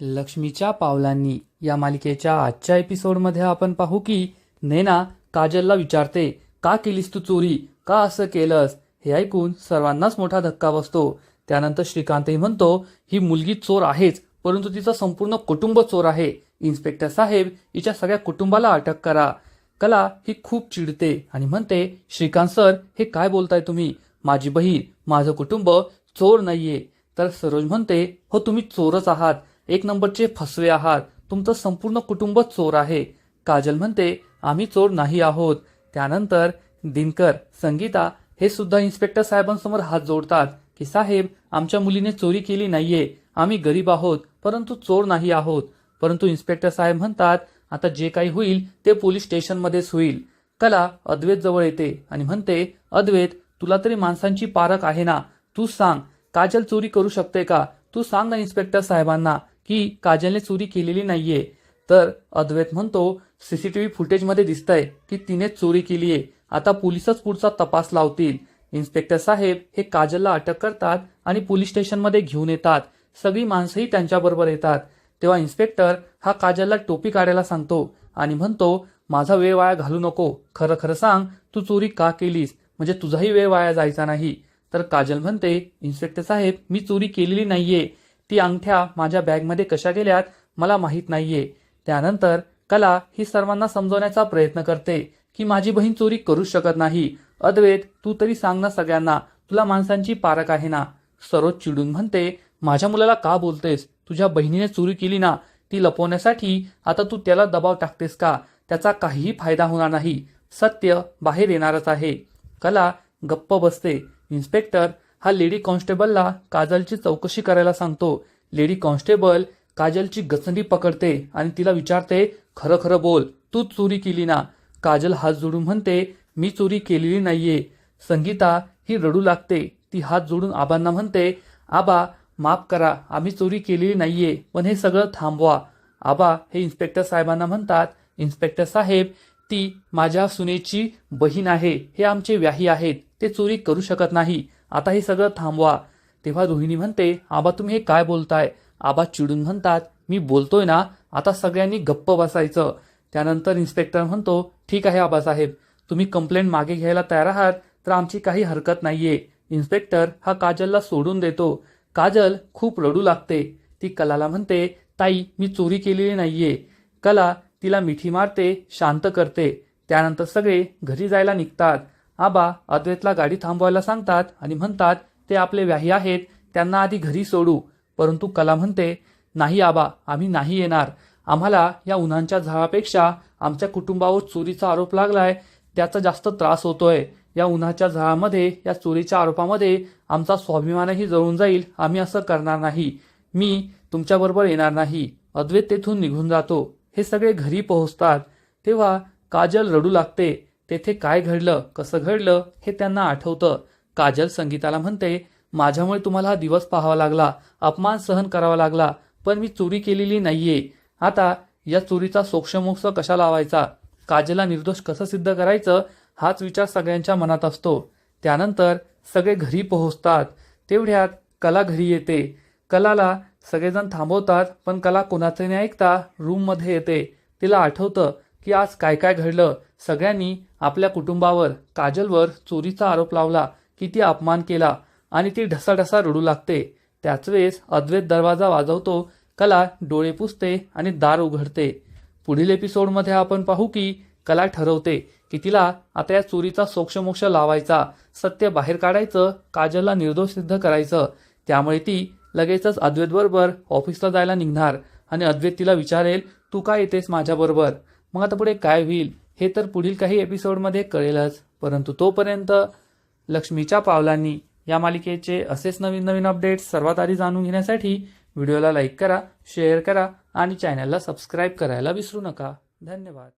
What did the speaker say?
लक्ष्मीच्या पावलांनी या मालिकेच्या आजच्या एपिसोडमध्ये आपण पाहू की नैना काजलला विचारते का केलीस तू चोरी? का असं केलंस? हे ऐकून सर्वांनाच मोठा धक्का बसतो. त्यानंतर श्रीकांतही म्हणतो ही मुलगी चोर आहेच परंतु तिचं संपूर्ण कुटुंब चोर आहे. इन्स्पेक्टर साहेब हिच्या सगळ्या कुटुंबाला अटक करा. कला ही खूप चिडते आणि म्हणते श्रीकांत सर हे काय बोलताय तुम्ही? माझी बहीण माझं कुटुंब चोर नाहीये. तर सरोज म्हणते हो तुम्ही चोरच आहात. एक नंबरचे फसवे आहात. तुमचं संपूर्ण कुटुंब चोर आहे. काजल म्हणते आम्ही चोर नाही आहोत. त्यानंतर दिनकर संगीता हे सुद्धा इन्स्पेक्टर साहेबांसमोर हात जोडतात की साहेब आमच्या मुलीने चोरी केली नाहीये. आम्ही गरीब आहोत परंतु चोर नाही आहोत. परंतु इन्स्पेक्टर साहेब म्हणतात आता जे काही होईल ते पोलीस स्टेशनमध्येच होईल. कला अद्वैत जवळ येते. आणि म्हणते अद्वैत तुला तरी माणसांची पारख आहे ना. तू सांग काजल चोरी करू शकते का? तू सांग ना इन्स्पेक्टर साहेबांना. की काजलने चोरी केलेली नाहीये. तर अद्वैत म्हणतो सीसीटीव्ही फुटेजमध्ये दिसतंय की तिने चोरी केलीये. आता पोलिसच पुढचा तपास लावतील. इन्स्पेक्टर साहेब हे काजलला अटक करतात आणि पोलीस स्टेशनमध्ये घेऊन येतात. सगळी माणसंही त्यांच्याबरोबर येतात. तेव्हा इन्स्पेक्टर हा काजलला टोपी काढायला सांगतो आणि म्हणतो माझा वेळ वाया घालू नको. खरं खरं सांग तू चोरी का केलीस? म्हणजे तुझाही वेळ वाया जायचा नाही. तर काजल म्हणते इन्स्पेक्टर साहेब मी चोरी केलेली नाहीये. ती अंगठ्या माझ्या बॅगमध्ये कशा गेल्यात मला माहीत नाहीये. त्यानंतर कला ही सर्वांना समजवण्याचा प्रयत्न करते की माझी बहीण चोरी करू शकत नाही. अद्वैत तू तरी सांग ना सगळ्यांना तुला माणसांची पारख आहे ना? सरोज चिडून म्हणते माझ्या मुलाला का बोलतेस? तुझ्या बहिणीने चोरी केली ना? ती लपवण्यासाठी आता तू त्याला दबाव टाकतेस का? त्याचा काहीही फायदा होणार नाही. सत्य बाहेर येणारच आहे. कला गप्प बसते. इन्स्पेक्टर हा लेडी कॉन्स्टेबलला काजलची चौकशी करायला सांगतो. लेडी कॉन्स्टेबल काजलची गचंडी पकडते आणि तिला विचारते खरं खरं बोल तू चोरी केली ना? काजल हात जोडून म्हणते मी चोरी केलेली नाहीये. संगीता ही रडू लागते. ती हात जोडून आबांना म्हणते आबा माफ करा आम्ही चोरी केलेली नाहीये पण हे सगळं थांबवा. आबा हे इन्स्पेक्टर साहेबांना म्हणतात इन्स्पेक्टर साहेब ती माझ्या सुनेची बहीण आहे हे आमचे व्याही आहेत ते चोरी करू शकत नाही. आता हे सगळं थांबवा. तेव्हा रोहिणी म्हणते आबा तुम्ही हे काय बोलताय? आबा चिडून म्हणतात मी बोलतोय ना आता सगळ्यांनी गप्प बसायचं. त्यानंतर इन्स्पेक्टर म्हणतो ठीक आहे आबासाहेब तुम्ही कंप्लेंट मागे घ्यायला तयार आहात तर आमची काही हरकत नाहीये. इन्स्पेक्टर हा काजलला सोडून देतो. काजल खूप रडू लागते. ती कलाला म्हणते ताई मी चोरी केलेली नाहीये. कला तिला मिठी मारते शांत करते. त्यानंतर सगळे घरी जायला निघतात. आबा अद्वैतला गाडी थांबवायला सांगतात आणि म्हणतात ते आपले व्याही आहेत त्यांना आधी घरी सोडू. परंतु कला म्हणते नाही आबा आम्ही नाही येणार. आम्हाला या उन्हांच्या झळापेक्षा आमच्या कुटुंबावर चोरीचा आरोप लागलाय त्याचा जास्त त्रास होतोय. या उन्हाच्या झळामध्ये या चोरीच्या आरोपामध्ये आमचा स्वाभिमानही जळून जाईल आम्ही असं करणार नाही. मी तुमच्याबरोबर येणार नाही. अद्वैत तेथून निघून जातो. हे सगळे घरी पोहोचतात. तेव्हा काजल रडू लागते. तेथे काय घडलं कसं घडलं हे त्यांना आठवतं. काजल संगीताला म्हणते माझ्यामुळे तुम्हाला हा दिवस पाहावा लागला अपमान सहन करावा लागला पण मी चोरी केलेली नाहीये. आता या चोरीचा सोक्षमोक्ष कशा लावायचा? काजलला निर्दोष कसं सिद्ध करायचं हाच विचार सगळ्यांच्या मनात असतो. त्यानंतर सगळे घरी पोहोचतात. तेवढ्यात कला घरी येते. कलाला सगळेजण थांबवतात पण कला कोणाचं नाही ऐकता रूममध्ये येते. तिला आठवतं की आज काय काय घडलं सगळ्यांनी आपल्या कुटुंबावर काजलवर चोरीचा आरोप लावला किती अपमान केला आणि ती ढसाढसा रडू लागते. त्याच वेळेस अद्वैत दरवाजा वाजवतो कला डोळे पुसते आणि दार उघडते. पुढील एपिसोडमध्ये आपण पाहू की कला ठरवते की तिला आता या चोरीचा सोक्षमोक्ष लावायचा सत्य बाहेर काढायचं काजलला निर्दोष सिद्ध करायचं. त्यामुळे ती लगेचच अद्वैत बरोबर ऑफिसला जायला निघणार आणि अद्वैत तिला विचारेल तू काय येतेस माझ्याबरोबर? मग आता पुढे काय होईल? हे तर पुढील काही एपिसोडमध्ये कळेलच. परंतु तोपर्यंत लक्ष्मीच्या पावलांनी या मालिकेचे असेच नवीन नवीन अपडेट्स सर्वात आधी जाणून घेण्यासाठी व्हिडिओला लाईक करा शेअर करा आणि चॅनलला सबस्क्राईब करायला विसरू नका. धन्यवाद.